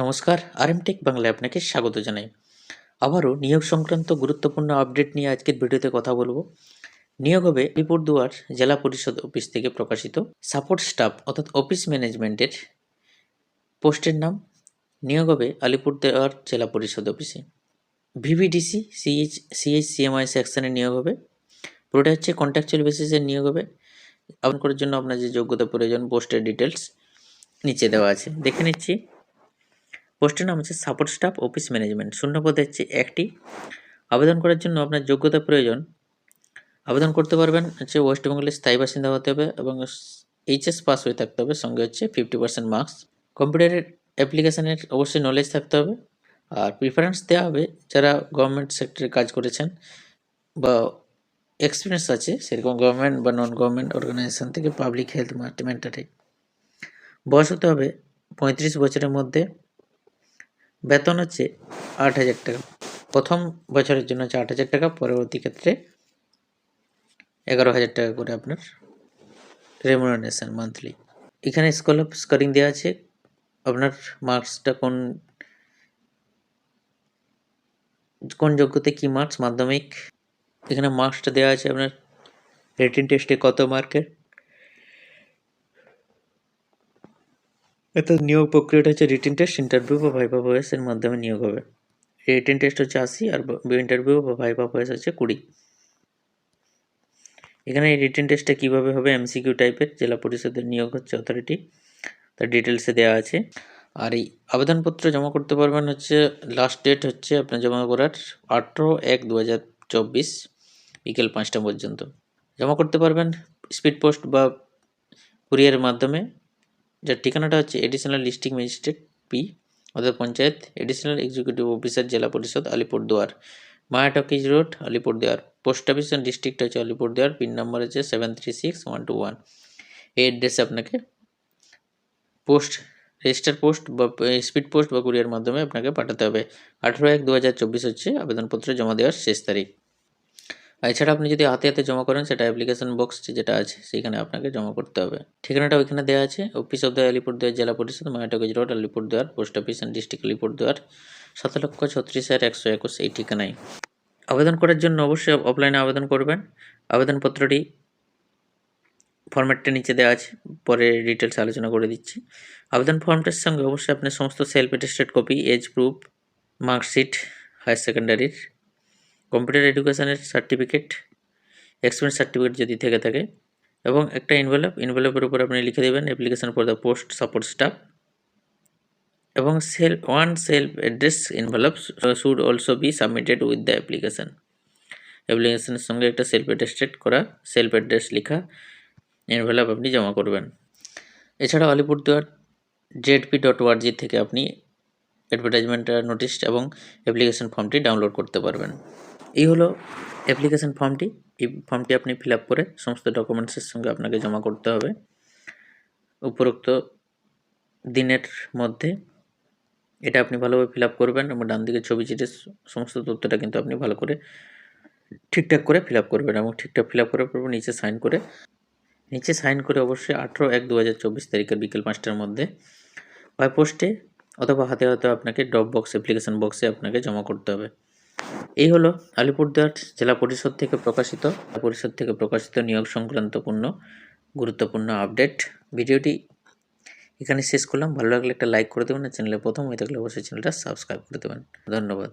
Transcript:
নমস্কার আরএমটেক বাংলায় আপনাকে স্বাগত জানাই। আবারও নিয়োগ সংক্রান্ত গুরুত্বপূর্ণ আপডেট নিয়ে আজকের ভিডিওতে কথা বলব। নিয়োগ হবে আলিপুরদুয়ার জেলা পরিষদ অফিস থেকে প্রকাশিত সাপোর্ট স্টাফ অর্থাৎ অফিস ম্যানেজমেন্টের পোস্টের নাম। নিয়োগ হবে আলিপুরদুয়ার জেলা পরিষদ অফিসে। ভিভিডিসি, সিএইচ সিএইচ সিএমআই সেকশনে নিয়োগ হবে। পুরোটা হচ্ছে কন্ট্রাকচুয়াল বেসিসে নিয়োগ হবে। আবেদন করার জন্য আপনার যে যোগ্যতা প্রয়োজন, পোস্টের ডিটেলস নিচে দেওয়া আছে। দেখে নিচ্ছি। পোস্টের নাম হচ্ছে সাপোর্ট স্টাফ অফিস ম্যানেজমেন্ট। শূন্য পদে হচ্ছে একটি। আবেদন করার জন্য আপনার যোগ্যতা প্রয়োজন। আবেদন করতে পারবেন হচ্ছে ওয়েস্ট বেঙ্গলের স্থায়ী বাসিন্দা হতে হবে এবং এইচএস পাস হয়ে থাকতে হবে, সঙ্গে হচ্ছে ফিফটি পার্সেন্ট মার্কস কম্পিউটারের অ্যাপ্লিকেশানের অবশ্যই নলেজ থাকতে হবে। আর প্রিফারেন্স দেওয়া হবে যারা গভর্নমেন্ট সেক্টরে কাজ করেছেন বা এক্সপিরিয়েন্স আছে, সেরকম গভর্নমেন্ট বা নন গভর্নমেন্ট অর্গানাইজেশন থেকে পাবলিক হেলথ মেন্টারে বয়স হতে হবে পঁয়ত্রিশ বছরের মধ্যে। বেতন হচ্ছে আট হাজার টাকা। প্রথম বছরের জন্য হচ্ছে আট হাজার টাকা, পরবর্তী ক্ষেত্রে এগারো হাজার টাকা করে আপনার রেমুনারেশন মান্থলি এখানে স্কুল স্কোরিং দেওয়া আছে, আপনার মার্কসটা কোন কোন যোগ্যতে, কী মার্কস মাধ্যমিক, এখানে মার্কসটা দেওয়া আছে আপনার রিটিন টেস্টে কত মার্কের অর্থাৎ নিয়োগ প্রক্রিয়াটা হচ্ছে রিটিন টেস্ট ইন্টারভিউ বা ভাইভা ভয়েস এর মাধ্যমে নিয়োগ হবে। রিটিন টেস্ট হচ্ছে আশি আর ইন্টারভিউ বা ভাইভা ভয়েস হচ্ছে কুড়ি। এখানে এই রিটেন টেস্টটা কীভাবে হবে? এমসিকিউ টাইপের জেলা পরিষদের নিয়োগ হচ্ছে অথরিটি তার ডিটেলসে দেওয়া আছে। আর এই আবেদনপত্র জমা করতে পারবেন হচ্ছে লাস্ট ডেট হচ্ছে আপনার জমা করার আঠেরো এক দু হাজার চব্বিশ বিকেল পাঁচটা পর্যন্ত। জমা করতে পারবেন স্পিড পোস্ট বা কুরিয়ারের মাধ্যমে। যার ঠিকানাটা হচ্ছে এডিশনাল ডিস্ট্রিক্ট ম্যাজিস্ট্রেট পি অর্থাৎ পঞ্চায়েত এডিশনাল এক্সিকিউটিভ অফিসার জেলা পরিষদ Alipurduar Maya Talkies road Alipurduar post office and district হচ্ছে আলিপুরদুয়ার পিন নাম্বার হচ্ছে seven three six one two one এই অ্যাড্রেসে আপনাকে পোস্ট রেজিস্টার পোস্ট বা স্পিড পোস্ট বা কুরিয়ার মাধ্যমে আপনাকে পাঠাতে হবে। আঠেরো এক দু হাজার চব্বিশ হচ্ছে আবেদনপত্র জমা দেওয়ার শেষ তারিখ। এছাড়া আপনি যদি হাতে হাতে জমা করেন, সেটা অ্যাপ্লিকেশন বক্স যেটা আছে সেখানে আপনাকে জমা করতে হবে। ঠিকানাটা ওইখানে দেওয়া আছে অফিস অফ দ্য আলিপুরদুয়ার জেলা পরিষদ Mayatganj road Alipurduar post office and district Alipurduar সাত লক্ষ ছত্রিশ হাজার একশো একুশ এই ঠিকানায়। আবেদন করার জন্য অবশ্যই অফলাইনে আবেদন করবেন। আবেদনপত্রটি ফর্ম্যাটটা নিচে দেওয়া আছে, পরে ডিটেলস আলোচনা করে দিচ্ছি। আবেদন ফর্মটার সঙ্গে অবশ্যই আপনার সমস্ত self attested copy age proof marksheet higher সেকেন্ডারির computer এডুকেশনের সার্টিফিকেট, এক্সপিরিয়েন্স সার্টিফিকেট যদি থেকে থাকে, এবং একটা ইনভেলপ ইনভেলপের উপর আপনি লিখে দেবেন application for the post support staff এবং cell one self address envelope should also be submitted with the application অ্যাপ্লিকেশনের সঙ্গে একটা সেলফ অ্যাটেস্টেড করা সেলফ অ্যাড্রেস লেখা ইনভেলপ আপনি জমা করবেন। এছাড়াও আলিপুরদুয়ার জেডপি ডট ওয়ার্জি থেকে আপনি অ্যাডভার্টাইজমেন্ট নোটিশ এবং অ্যাপ্লিকেশন ফর্মটি ডাউনলোড করতে পারবেন। এই হলো অ্যাপ্লিকেশন ফর্মটি এই ফর্মটি আপনি ফিল করে সমস্ত ডকুমেন্টসের সঙ্গে আপনাকে জমা করতে হবে। উপরোক্ত দিনের মধ্যে এটা আপনি ভালোভাবে ফিল করবেন এবং ডান দিকে ছবি চিটে সমস্ত তথ্যটা কিন্তু আপনি ভালো করে ঠিকঠাক করে ফিল করবেন এবং ঠিকঠাক ফিল করার পর নিচে সাইন করে, নিচে সাইন করে অবশ্যই আঠেরো এক দু হাজার চব্বিশ তারিখের বিকেল পাঁচটার মধ্যে বাই পোস্টে অথবা হাতে হাতে আপনাকে ড্রপ বক্স অ্যাপ্লিকেশন বক্সে আপনাকে জমা করতে হবে। এই হলো আলিপুরদুয়ার জেলা পরিষদ থেকে প্রকাশিত পরিষদ থেকে প্রকাশিত নিয়োগ সংক্রান্তপূর্ণ, গুরুত্বপূর্ণ আপডেট। ভিডিওটি এখানে শেষ করলাম। ভালো লাগলে একটা লাইক করে দেবেন চ্যানেলে প্রথম হয়ে থাকলে অবশ্যই চ্যানেলটা সাবস্ক্রাইব করে দেবেন। ধন্যবাদ।